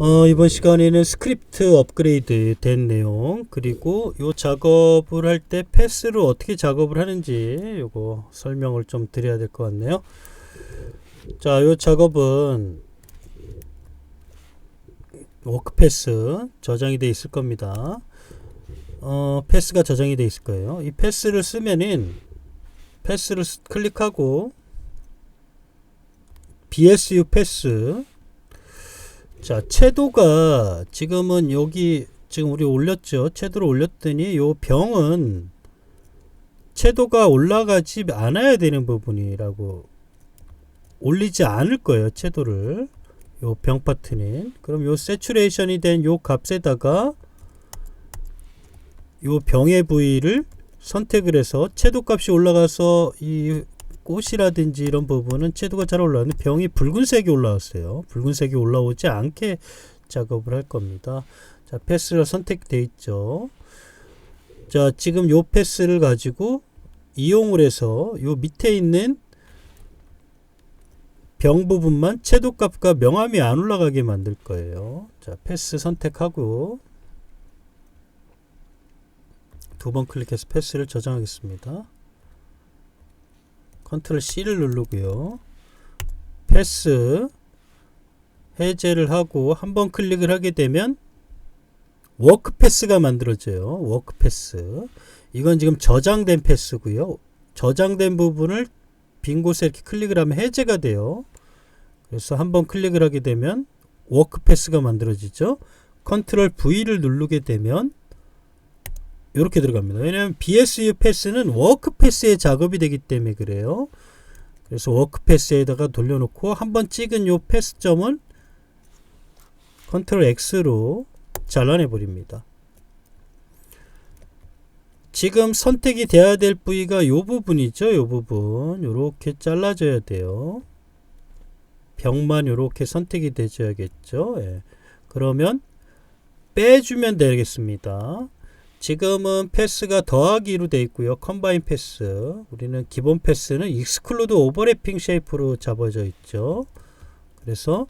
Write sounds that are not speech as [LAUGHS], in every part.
어, 이번 시간에는 스크립트 업그레이드 된 내용 그리고 요 작업을 할 때 패스로 어떻게 작업을 하는지 요거 설명을 좀 드려야 될 것 같네요. 자, 요 작업은 워크 패스 저장이 돼 있을 겁니다. 어, 패스가 저장이 돼 있을 거예요. 이 패스를 쓰면은 패스를 쓰- 클릭하고 BSU 패스 자, 채도가 지금은 여기 지금 우리 올렸죠. 채도를 올렸더니 요 병은 채도가 올라가지 않아야 되는 부분이라고 올리지 않을 거예요. 채도를 요 병 파트는 그럼 요 세츄레이션이 된 요 값에다가 요 병의 부위를 선택을 해서 채도 값이 올라가서 이 꽃이라든지 이런 부분은 채도가 잘 올라왔는데 병이 붉은색이 올라왔어요. 붉은색이 올라오지 않게 작업을 할 겁니다. 자, 패스가 선택돼 있죠. 자, 지금 요 패스를 가지고 이용을 해서 요 밑에 있는 병 부분만 채도 값과 명암이 안 올라가게 만들 거예요. 자, 패스 선택하고 두 번 클릭해서 패스를 저장하겠습니다. 컨트롤 C를 누르고요. 패스 해제를 하고 한 번 클릭을 하게 되면 워크 패스가 만들어져요. 워크 패스. 이건 지금 저장된 패스고요. 저장된 부분을 빈 곳에 이렇게 클릭을 하면 해제가 돼요. 그래서 한 번 클릭을 하게 되면 워크 패스가 만들어지죠. 컨트롤 V를 누르게 되면 이렇게 들어갑니다. 왜냐하면 BSU 패스는 워크 패스의 작업이 되기 때문에 그래요. 그래서 워크 패스에다가 돌려놓고 한번 찍은 요 패스점은 컨트롤 X로 잘라내 버립니다. 지금 선택이 돼야 될 부위가 요 부분이죠. 요 부분 요렇게 잘라줘야 돼요. 병만 요렇게 선택이 되줘야겠죠. 예. 그러면 빼주면 되겠습니다. 지금은 패스가 더하기로 되어 있고요. 컴바인 패스. 우리는 기본 패스는 익스클루드 오버래핑 쉐이프로 잡아져 있죠. 그래서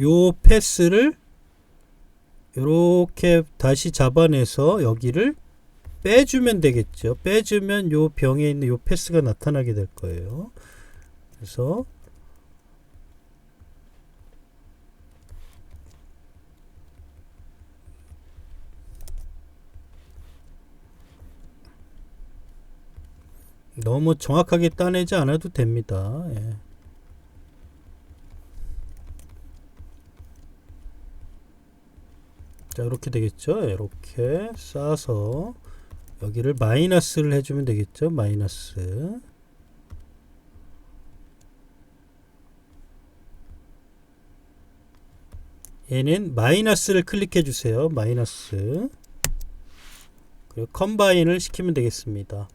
요 패스를 이렇게 다시 잡아내서 여기를 빼주면 되겠죠. 빼주면 요 병에 있는 요 패스가 나타나게 될 거예요. 그래서 너무 정확하게 따내지 않아도 됩니다. 예. 자 이렇게 되겠죠. 이렇게 싸서 여기를 마이너스를 해주면 되겠죠. 마이너스 얘는 마이너스를 클릭해 주세요. 마이너스 그리고 컴바인을 시키면 되겠습니다.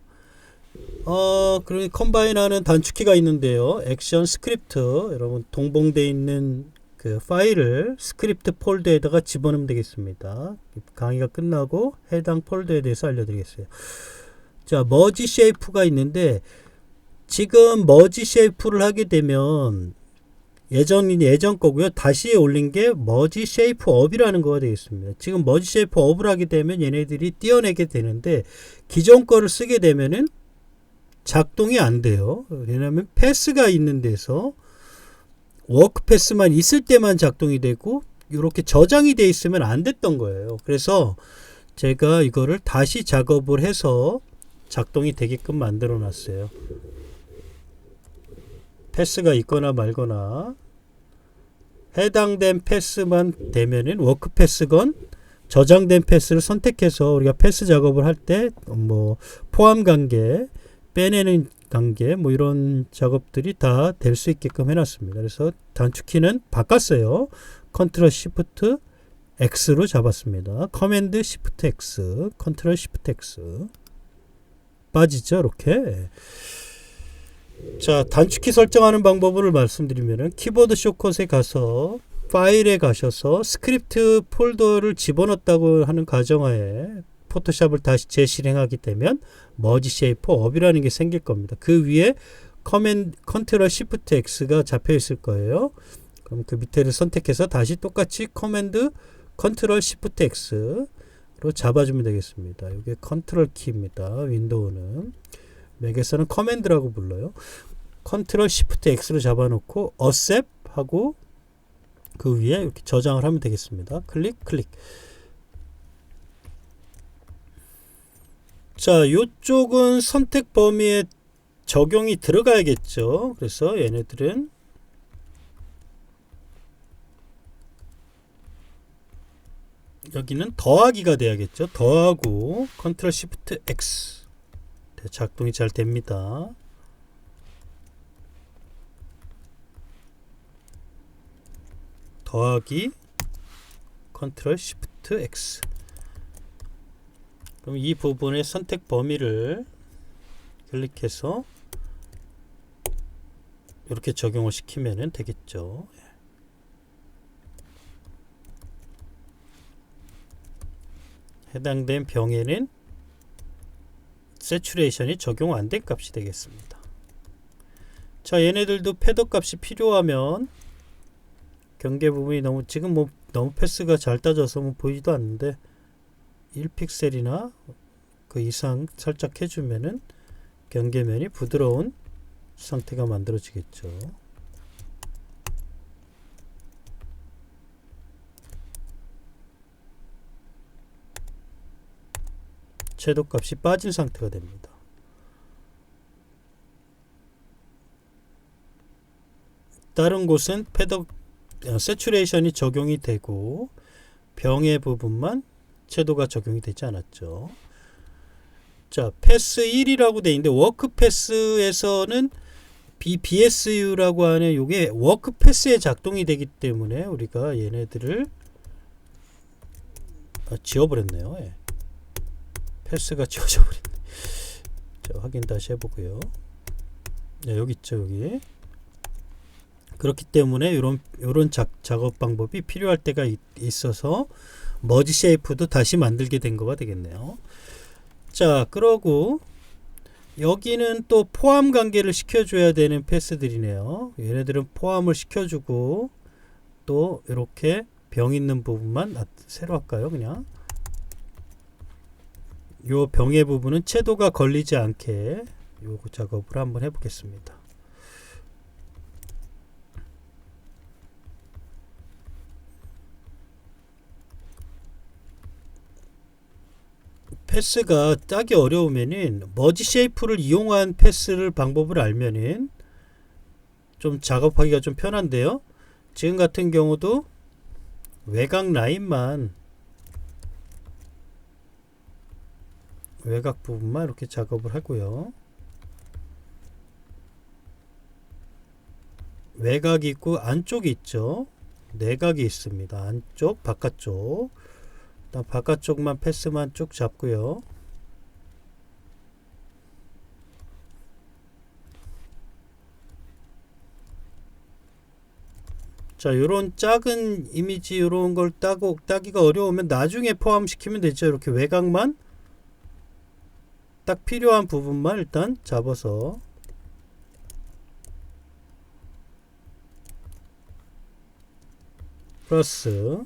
어, 그리고 컴바인하는 단축키가 있는데요. 액션 스크립트 여러분 동봉되어 있는 그 파일을 스크립트 폴더에다가 집어넣으면 되겠습니다. 강의가 끝나고 해당 폴더에 대해서 알려드리겠어요. 자, 머지 쉐이프가 있는데 지금 머지 쉐이프를 하게 되면 예전 예전 거고요. 다시 올린 게 머지 쉐이프 업이라는 거가 되겠습니다. 지금 머지 쉐이프 업을 하게 되면 얘네들이 띄어내게 되는데 기존 거를 쓰게 되면은 작동이 안 돼요. 왜냐하면 패스가 있는 데서 워크 패스만 있을 때만 작동이 되고 이렇게 저장이 돼 있으면 안 됐던 거예요. 그래서 제가 이거를 다시 작업을 해서 작동이 되게끔 만들어 놨어요. 패스가 있거나 말거나 해당된 패스만 되면은 워크 패스건 저장된 패스를 선택해서 우리가 패스 작업을 할 때 뭐 포함 관계 빼내는 관계 뭐 이런 작업들이 다 될 수 있게끔 해놨습니다. 그래서 단축키는 바꿨어요. 컨트롤 시프트 X로 잡았습니다. 커맨드 시프트 X, 컨트롤 시프트 X 빠지죠, 이렇게. 자, 단축키 설정하는 방법을 말씀드리면은 키보드 쇼컷에 가서 파일에 가셔서 스크립트 폴더를 집어넣었다고 하는 가정하에 포토샵을 다시 재실행하게 되면 머지 쉐이프 업이라는 게 생길 겁니다. 그 위에 커맨 컨트롤 시프트 X가 잡혀 있을 거예요. 그럼 그 밑에를 선택해서 다시 똑같이 커맨드 컨트롤 시프트 X로 잡아주면 되겠습니다. 이게 컨트롤 키입니다. 윈도우는 맥에서는 커맨드라고 불러요. 컨트롤 시프트 X로 잡아놓고 어셉 하고 그 위에 이렇게 저장을 하면 되겠습니다. 클릭 클릭. 자, 요쪽은 선택 범위에 적용이 들어가야겠죠. 그래서 얘네들은 여기는 더하기가 돼야겠죠. 더하고 컨트롤 시프트 X 네, 작동이 잘 됩니다. 더하기 컨트롤 시프트 X 그럼 이 부분의 선택 범위를 클릭해서 이렇게 적용을 시키면 되겠죠. 해당된 병에는 세츄레이션이 적용 안 된 값이 되겠습니다. 자, 얘네들도 패더 값이 필요하면 경계 부분이 너무 지금 뭐 너무 패스가 잘 따져서 뭐 보이지도 않는데 1픽셀이나 그 이상 살짝 해주면은 경계면이 부드러운 상태가 만들어지겠죠. 채도 값이 빠진 상태가 됩니다. 다른 곳은 패더 어, 세츄레이션이 적용이 되고 병의 부분만 채도가 적용이 되지 않았죠. 자, 패스 1이라고 돼 있는데 워크 패스에서는 B, BSU라고 하는 이게 워크 패스에 작동이 되기 때문에 우리가 얘네들을 아, 지워버렸네요. 예. 패스가 [LAUGHS] 지워져 버렸네. 자, 확인 다시 해보고요. 네, 여기 있죠, 여기. 그렇기 때문에 이런 이런 작업 방법이 필요할 때가 있, 있어서 머지 쉐이프도 다시 만들게 된 거가 되겠네요. 자, 그러고 여기는 또 포함 관계를 시켜줘야 되는 패스들이네요. 얘네들은 포함을 시켜주고 또 이렇게 병 있는 부분만 새로 할까요? 그냥 요 병의 부분은 채도가 걸리지 않게 요 작업을 한번 해보겠습니다. 패스가 따기 어려우면은 머지 쉐이프를 이용한 패스를 방법을 알면은 좀 작업하기가 좀 편한데요. 지금 같은 경우도 외곽 라인만 외곽 부분만 이렇게 작업을 하고요. 외곽이 있고 안쪽이 있죠. 내각이 있습니다. 안쪽, 바깥쪽. 일단 바깥쪽만 패스만 쭉 잡고요. 자, 요런 작은 이미지 요런 걸 따고 따기가 어려우면 나중에 포함시키면 되죠. 이렇게 외곽만 딱 필요한 부분만 일단 잡아서 플러스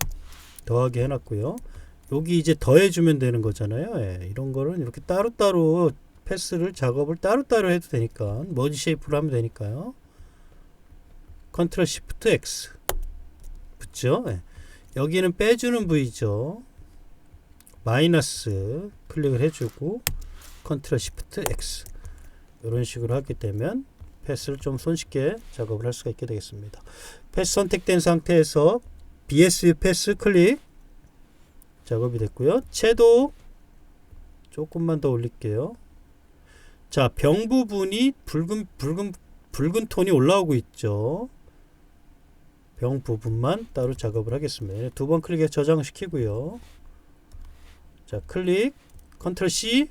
더하기 해놨고요. 여기 이제 더해주면 되는 거잖아요. 예, 이런 거는 이렇게 따로따로 패스를 작업을 따로따로 해도 되니까 머지 쉐이프로 하면 되니까요. 컨트롤 시프트 X 붙죠. 예. 여기는 빼주는 부위죠. 마이너스 클릭을 해주고 컨트롤 시프트 X 이런 식으로 하게 되면 패스를 좀 손쉽게 작업을 할 수가 있게 되겠습니다. 패스 선택된 상태에서 BSU 패스 클릭 작업이 됐고요. 채도 조금만 더 올릴게요. 자, 병 부분이 붉은 붉은 붉은 톤이 올라오고 있죠. 병 부분만 따로 작업을 하겠습니다. 두 번 클릭해 저장시키고요. 자, 클릭 컨트롤 C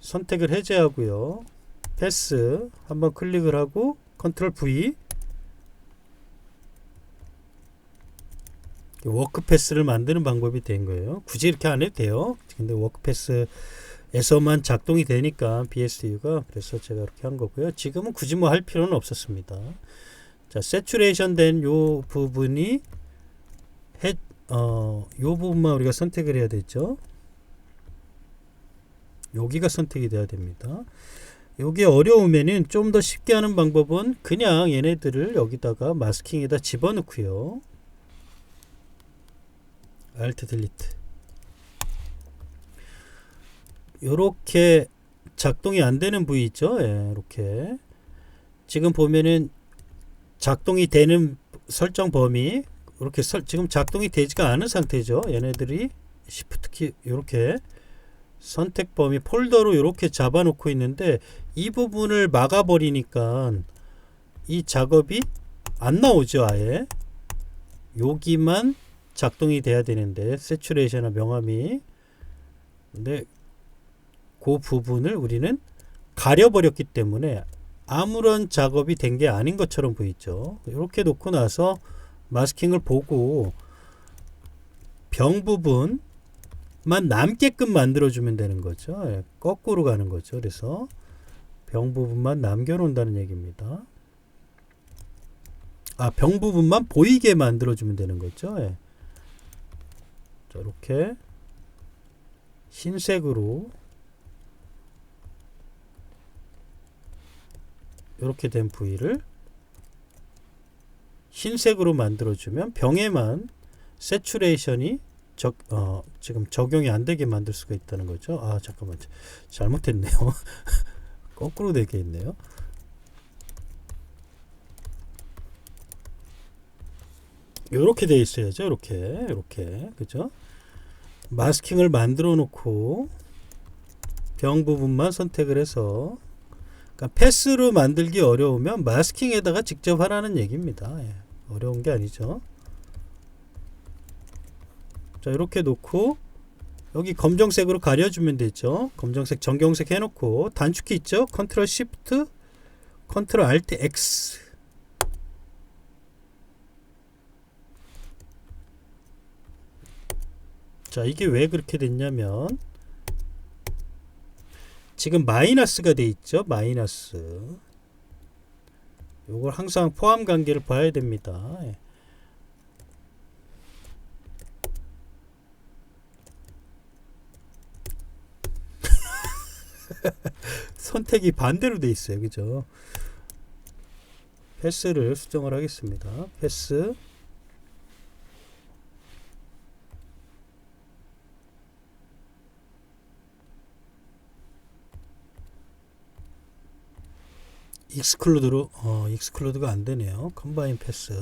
선택을 해제하고요. 패스 한번 클릭을 하고 컨트롤 V 워크패스를 만드는 방법이 된 거예요. 굳이 이렇게 안 해도 돼요. 근데 워크패스에서만 작동이 되니까 BSU가 그래서 제가 이렇게 한 거고요. 지금은 굳이 뭐 할 필요는 없었습니다. 자, 세츄레이션 된 요 부분이 해, 어, 요 부분만 우리가 선택을 해야 되죠. 여기가 선택이 돼야 됩니다. 여기 어려우면은 좀 더 쉽게 하는 방법은 그냥 얘네들을 여기다가 마스킹에다 집어넣고요. Alt 딜리트. 요렇게 작동이 안 되는 부위 있죠? 예, 이렇게. 지금 보면은 작동이 되는 설정 범위 이렇게 설, 지금 작동이 되지가 않은 상태죠. 얘네들이 Shift 키 이렇게 선택 범위 폴더로 이렇게 잡아놓고 있는데 이 부분을 막아버리니까 이 작업이 안 나오죠. 아예 여기만 작동이 돼야 되는데 세츄레이션이나 명암이 근데 그 부분을 우리는 가려버렸기 때문에 아무런 작업이 된 게 아닌 것처럼 보이죠. 이렇게 놓고 나서 마스킹을 보고 병 부분만 남게끔 만들어주면 되는 거죠. 예, 거꾸로 가는 거죠. 그래서 병 부분만 남겨놓는다는 얘기입니다. 아, 병 부분만 보이게 만들어주면 되는 거죠. 예. 자, 이렇게 흰색으로 이렇게 된 부위를 흰색으로 만들어주면 병에만 세츄레이션이 적, 어, 지금 적용이 안 되게 만들 수가 있다는 거죠. 아, 잠깐만. 잘못했네요. [LAUGHS] 거꾸로 되게 있네요. 요렇게 돼 있어야죠. 이렇게. 이렇게. 그죠? 마스킹을 만들어 놓고 병 부분만 선택을 해서 그러니까 패스로 만들기 어려우면 마스킹에다가 직접 하라는 얘기입니다. 예, 어려운 게 아니죠. 자 이렇게 놓고 여기 검정색으로 가려주면 되죠. 검정색, 정경색 해놓고 단축키 있죠. 컨트롤 시프트, 컨트롤 알트 X. 자 이게 왜 그렇게 됐냐면 지금 마이너스가 돼 있죠. 마이너스. 요걸 항상 포함 관계를 봐야 됩니다. 예. [LAUGHS] 선택이 반대로 돼 있어요. 그죠? 패스를 수정을 하겠습니다. 패스 익스클루드로 어 익스클루드가 안 되네요. 컴바인 패스.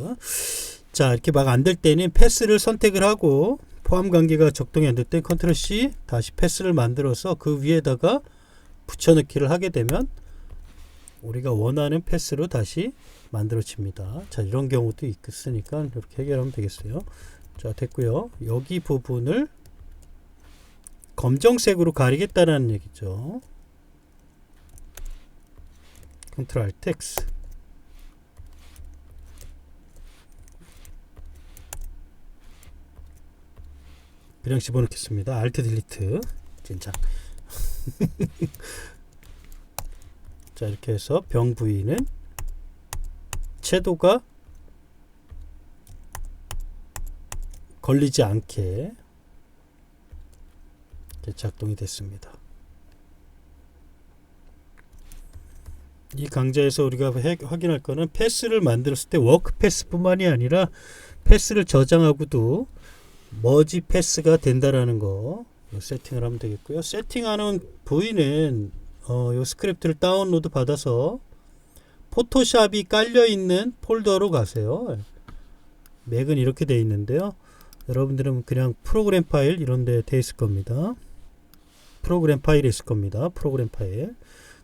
자, 이렇게 막 안 될 때는 패스를 선택을 하고 포함 관계가 적동이 안 될 때 컨트롤 C 다시 패스를 만들어서 그 위에다가 붙여넣기를 하게 되면 우리가 원하는 패스로 다시 만들어집니다. 자, 이런 경우도 있으니까 이렇게 해결하면 되겠어요. 자, 됐고요. 여기 부분을 검정색으로 가리겠다는 얘기죠. 컨트롤 Alt X 그냥 집어넣겠습니다. Alt 딜리트 진짜 [LAUGHS] 자 이렇게 해서 병 부위는 채도가 걸리지 않게 작동이 됐습니다. 이 강좌에서 우리가 해, 확인할 거는 패스를 만들었을 때 워크 패스뿐만이 아니라 패스를 저장하고도 머지 패스가 된다라는 거 세팅을 하면 되겠고요. 세팅하는 부위는 어, 요 스크립트를 다운로드 받아서 포토샵이 깔려 있는 폴더로 가세요. 맥은 이렇게 되어 있는데요. 여러분들은 그냥 프로그램 파일 이런 데 돼 있을 겁니다. 프로그램 파일이 있을 겁니다. 프로그램 파일.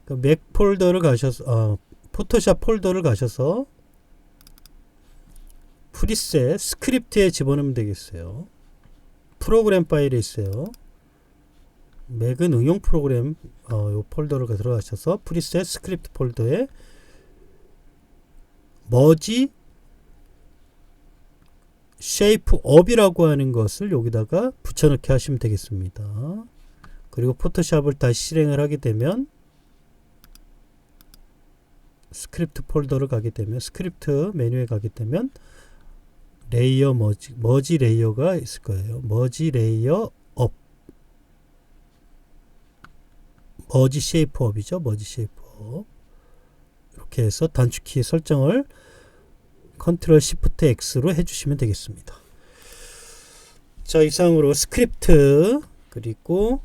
그 맥 폴더를 가셔서 어, 포토샵 폴더를 가셔서 프리셋 스크립트에 집어넣으면 되겠어요. 프로그램 파일에 있어요. 맥은 응용 프로그램 어, 요 폴더를 들어가셔서 프리셋 스크립트 폴더에 머지 쉐이프 업이라고 하는 것을 여기다가 붙여넣기 하시면 되겠습니다. 그리고 포토샵을 다시 실행을 하게 되면 스크립트 폴더를 가게 되면 스크립트 메뉴에 가게 되면 레이어 머지 머지 레이어가 있을 거예요. 머지 레이어 업 머지 쉐이프 업이죠. 머지 쉐이프 업 이렇게 해서 단축키 설정을 컨트롤 시프트 X로 해주시면 되겠습니다. 자 이상으로 스크립트 그리고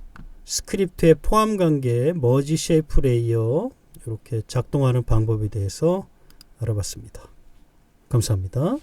스크립트의 포함 관계 머지 쉐이프 레이어 이렇게 작동하는 방법에 대해서 알아봤습니다. 감사합니다.